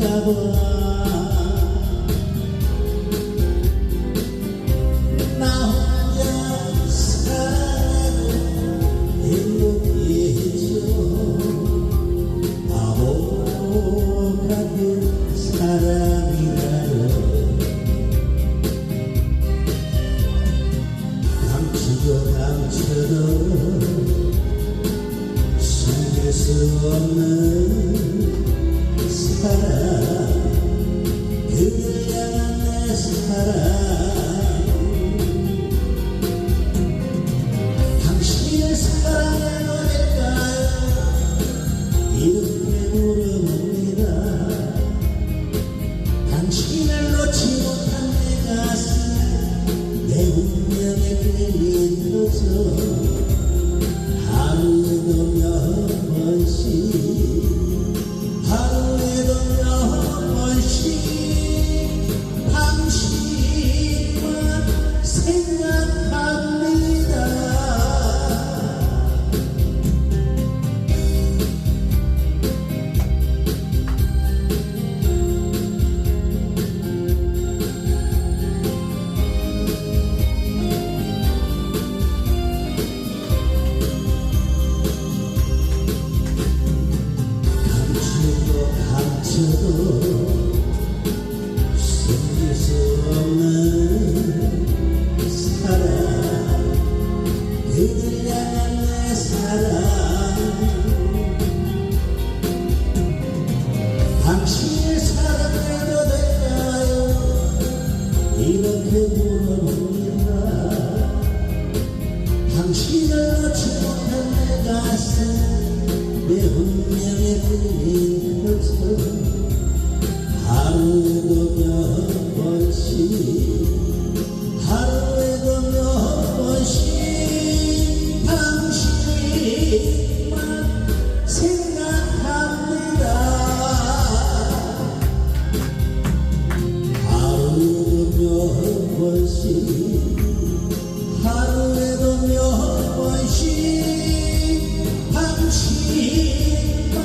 될까 내 사랑 당신을 사랑해도 될까요 이렇게 물어봅니다. 당신을 놓지 못한 내 가슴 내 운명에 끌려들어서 그들 향한 내 사랑 당신을 사랑해도 될까요. 이렇게 물어봅니다 당신을 놓지 못한 내 가슴 내 운명의 불인 하루에도 몇 번씩 당신만